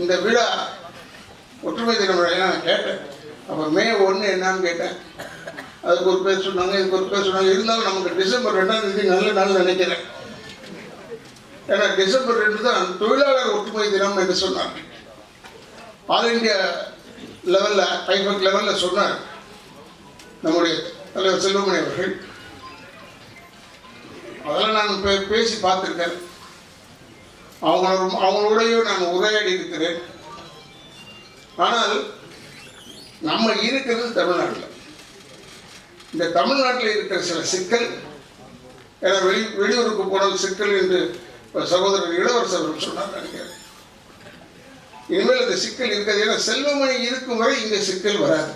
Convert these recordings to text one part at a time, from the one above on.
இந்த விழா ஒற்றுமை தின விழா நான் கேட்டேன். அப்போ மே ஒன்று என்னன்னு கேட்டேன். அதுக்கு ஒரு பேர் சொன்னாங்க இதுக்கு ஒரு பேர் சொன்னாங்க. இருந்தாலும் நமக்கு டிசம்பர் ரெண்டாம் தேதி நல்ல நாள் நினைக்கிறேன். ஏன்னா டிசம்பர் ரெண்டு தான் தொழிலாளர் ஒற்றுமை தினம் என்று சொன்னார் ஆல் இந்தியா லெவலில் ஐபக் லெவலில் சொன்னார் நம்முடைய தலைவர் செல்வமணி அவர்கள். அதெல்லாம் நான் பே பேசி பார்த்துருக்கேன். அவங்களோட அவங்களோடையும் நான் உரையாடி இருக்கிறேன் ஆனால் நம்ம இருக்கிறது தமிழ்நாட்டில். இந்த தமிழ்நாட்டில் இருக்கிற சில சிக்கல் ஏன்னா வெளி வெளியூருக்கு போனால் சிக்கல் என்று சகோதரர் இளவரசர் சொன்னார் நினைக்கிறேன் இனிமேல் இந்த சிக்கல் இருக்காது ஏன்னா செல்வமணி இருக்கும் வரை இங்கே சிக்கல் வராது.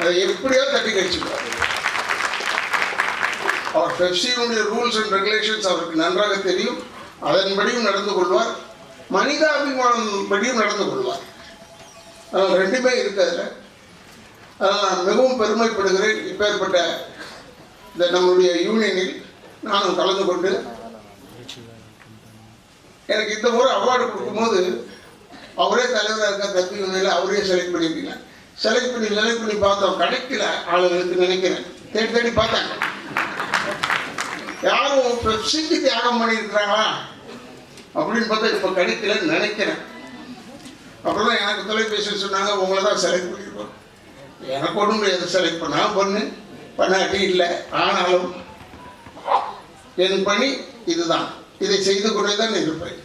அதை எப்படியாவது தட்டி கழிச்சுடுவார் அவர் பெப்சியினுடைய ரூல்ஸ் அண்ட் ரெகுலேஷன்ஸ் அவருக்கு நன்றாக தெரியும். அதன்படியும் நடந்து கொள்வார். மனிதாபிமானம் படியும் நடந்து கொள்வார். அதனால் ரெண்டுமே இருக்காதுல அதனால் நான் மிகவும் பெருமைப்படுகிறேன் இப்பேற்பட்ட இந்த நம்மளுடைய யூனியனில் நானும் கலந்து கொண்டு. எனக்கு இந்த முறை அவார்டு கொடுக்கும்போது அவரே தலைவராக இருக்க தப்பி யூனியனில் அவரே செலக்ட் பண்ணியிருக்கீங்க. செலக்ட் பண்ணி செலக்ட் பண்ணி பார்த்தோம் கிடைக்கல ஆளுங்களுக்கு நினைக்கிறேன். தேடி தேடி பார்த்தாங்க. யாரும் தியாகம் பண்ணியிருக்கிறாங்களா? அப்படின்னு பார்த்தா இப்போ கிடைக்கலன்னு நினைக்கிறேன். அப்புறம் தான் எனக்கு தொலைபேசி சொன்னாங்க உங்களை தான் செலக்ட் பண்ணியிருக்கோம். எனக்கு ஒன்றும் முடியாது செலக்ட் பண்ணால் பொண்ணு பண்ணாட்டி இல்லை ஆனாலும் என் பணி இதுதான். இதை செய்து கொண்டே தான் இருப்பேன்